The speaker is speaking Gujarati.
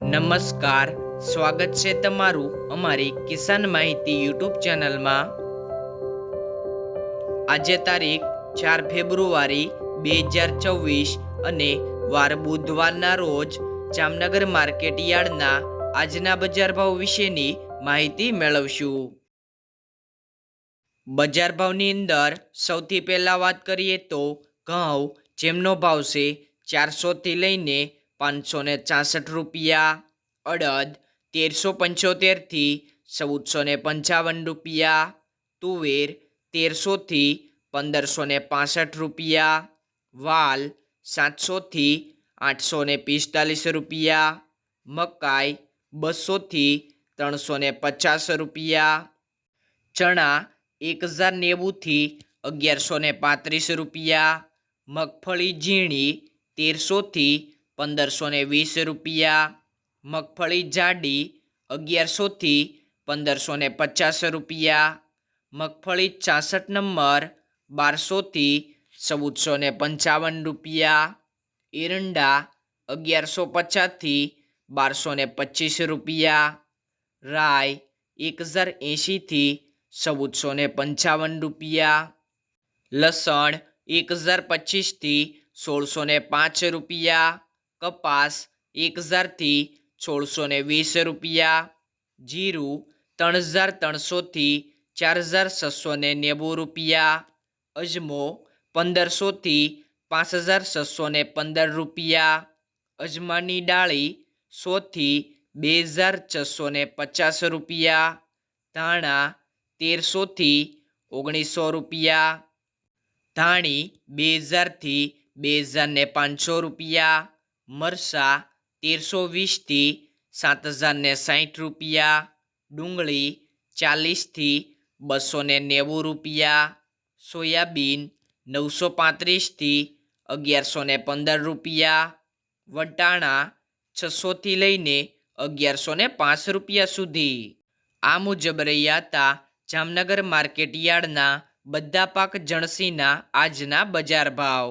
નમસ્કાર, સ્વાગત છે તમારું અમારી કિસાન માહિતી યુટ્યુબ ચેનલમાં. આજે તારીખ ચાર ફેબ્રુઆરી બે હજાર ચોવીસ અને વાર બુધવારના રોજ જામનગર માર્કેટ યાર્ડના આજના બજાર ભાવ વિશેની માહિતી મેળવશું. બજાર ભાવની અંદર સૌથી પહેલાં વાત કરીએ તો ઘઉં, જેમનો ભાવ છે ચારસોથી લઈને પાંચસો ને ચાસઠ રૂપિયા, અડદ તેરસો પંચોતેરથી ચૌદસો ને પંચાવન રૂપિયા, તુવેર તેરસોથી પંદરસો ને પાસઠ રૂપિયા, વાલ સાતસોથી આઠસો ને પિસ્તાલીસ રૂપિયા, મકાઈ બસોથી ત્રણસો ને પચાસ રૂપિયા, ચણા એક હજાર નેવુંથી અગિયારસો ને પાંત્રીસ રૂપિયા, મગફળી ઝીણી તેરસોથી પંદરસો ને વીસ રૂપિયા. મગફળી જાડી અગિયારસોથી પંદરસો ને પચાસ રૂપિયા. મગફળી છાસઠ નંબર બારસોથી ચૌદસો ને પંચાવન રૂપિયા. એરંડા અગિયારસો પચાસથી બારસો ને પચીસ રૂપિયા. રાય એક હજાર એંશીથી ચૌદસો ને પંચાવન રૂપિયા. લસણ એક હજાર પચીસથી સોળસો ને પાંચ રૂપિયા. કપાસ એક હજારથી સોળસો ને વીસ રૂપિયા, જીરું ત્રણ હજાર ત્રણસોથી ચાર હજાર છસો ને નેવું રૂપિયા, અજમો પંદરસોથી પાંચ હજાર છસો ને પંદર રૂપિયા, અજમાની ડાળી સોથી બે હજાર છસો ને પચાસ રૂપિયા, ધાણા તેરસોથી ઓગણીસો રૂપિયા, ધાણી બે હજારથી બે હજાર ને પાંચસો રૂપિયા મરસા તેરસો વીસથી સાત હજાર ને સાઠ રૂપિયા, ડુંગળી ચાલીસથી બસો ને નેવું રૂપિયા, સોયાબીન નવસો પાંત્રીસથી અગિયારસો ને પંદર રૂપિયા, વટાણા છસોથી લઈને અગિયારસો ને પાંચ રૂપિયા સુધી. આ મુજબ રહ્યા હતા જામનગર માર્કેટ યાર્ડના બધા પાક જણસીના આજના બજાર ભાવ.